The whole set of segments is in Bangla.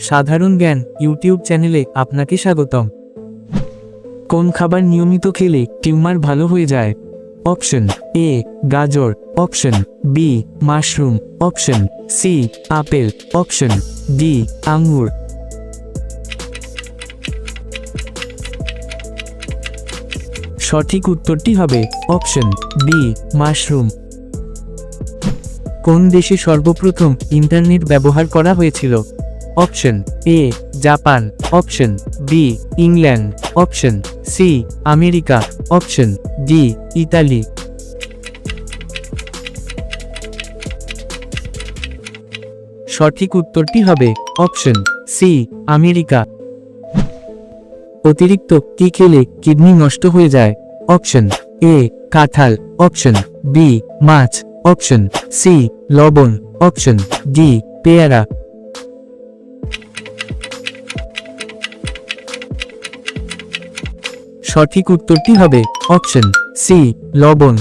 সাধারণ জ্ঞান ইউটিউব চ্যানেলে আপনাকে স্বাগতম। কোন খাবার নিয়মিত খেলে টিউমার ভালো হয়ে যায়? অপশন এ, গাজর। Option B, mushroom. Option C, apple. Option D, আঙ্গুর। সঠিক উত্তরটি হবে অপশন বি, মাশরুম। কোন দেশে সর্বপ্রথম ইন্টারনেট ব্যবহার করা হয়েছিল? Option A, Japan, option B, England, option C, America, option D, Italy. সঠিক উত্তরটি হবে অপশন সি, আমেরিকা। অতিরিক্ত কি খেলে কিডনি নষ্ট হয়ে যায়? অপশন এ, কাঁঠাল। অপশন বি, মাছ। অপশন সি, লবণ। অপশন ডি, পেয়ারা। সঠিক উত্তরটি হবে অপশন সি লবণ।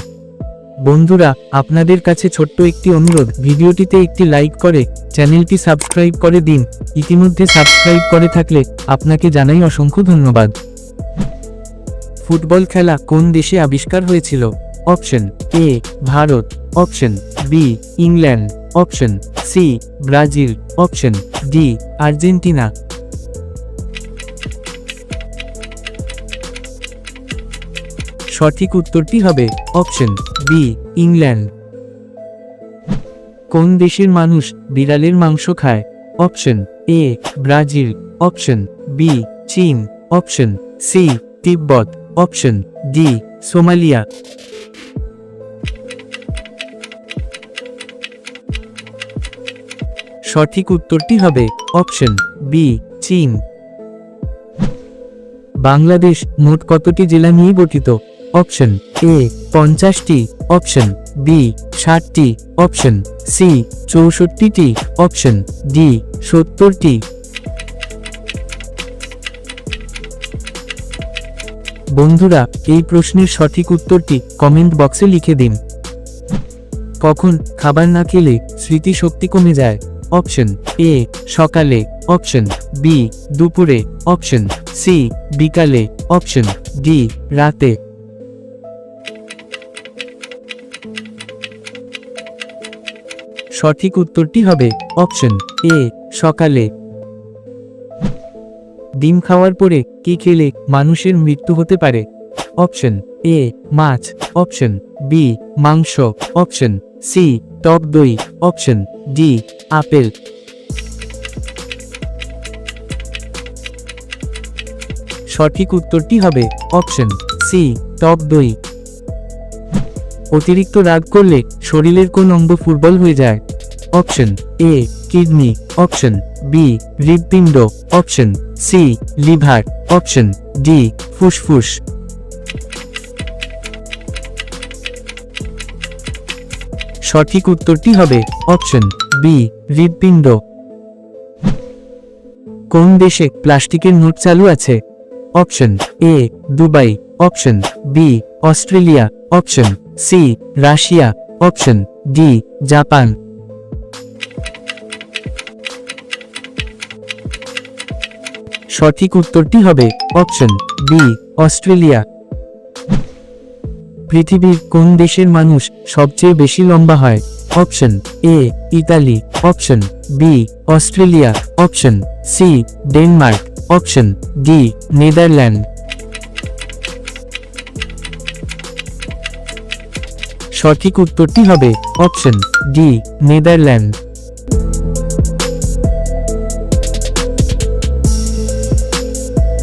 বন্ধুরা, আপনাদের কাছে ছোট্ট একটি অনুরোধ, ভিডিওটিতে একটি লাইক করে, চ্যানেলটি সাবস্ক্রাইব করে দিন। ইতিমধ্যে সাবস্ক্রাইব করে থাকলে, আপনাকে জানাই অসংখ্য ধন্যবাদ। ফুটবল খেলা কোন দেশে আবিষ্কার হয়েছিল? Option A Bharat. Option B England. Option C Brazil. Option D Argentina. সঠিক উত্তরটি হবে অপশন বি, ইংল্যান্ড। কোন দেশের মানুষ বিড়ালের মাংস খায়? Option A, Brazil. Option B, চীন। অপশন সি, তিব্বত। Option D, Somalia. সঠিক উত্তরটি হবে অপশন বি, চীন। বাংলাদেশ মোট কতটি জেলা নিয়ে গঠিত? অপশন এ পঞ্চাশটি, অপশন বি ষাটটি, অপশন সি চৌষট্টিটি, অপশন ডি সত্তরটি। বন্ধুরা, এই প্রশ্নের সঠিক উত্তরটি কমেন্ট বক্সে লিখে দিন। কখন খাবার না খেলে স্মৃতিশক্তি কমে যায়? অপশন এ সকালে, অপশন বি দুপুরে, অপশন সি বিকালে, অপশন ডি রাতে সঠিক উত্তরটি হবে অপশন এ, সকালে। ডিম খাওয়ার পরে কি খেলে মানুষের মৃত্যু হতে পারে? অপশন এ, মাছ। অপশন বি, মাংস। অপশন সি, টক দই। Option D, apple. সঠিক উত্তরটি হবে অপশন সি, টক দই। অতিরিক্ত রাগ করলে শরীরের কোন অঙ্গ ফুটবল হয়ে যায়। Option A kidney option B হৃদপিণ্ড option C liver option D ফুসফুস সঠিক উত্তরটি হবে অপশন বি হৃদপিণ্ড কোন দেশে প্লাস্টিকের নোট চালু আছে? Option A Dubai option B Australia option C Russia option D Japan. সঠিক উত্তরটি হবে অপশন বি, অস্ট্রেলিয়া। পৃথিবীর কোন দেশের মানুষ সবচেয়ে বেশি লম্বা হয়? Option A, Italy. Option B, Australia. Option C, Denmark. Option D, Netherland. সঠিক উত্তরটি হবে অপশন ডি, নেদারল্যান্ড।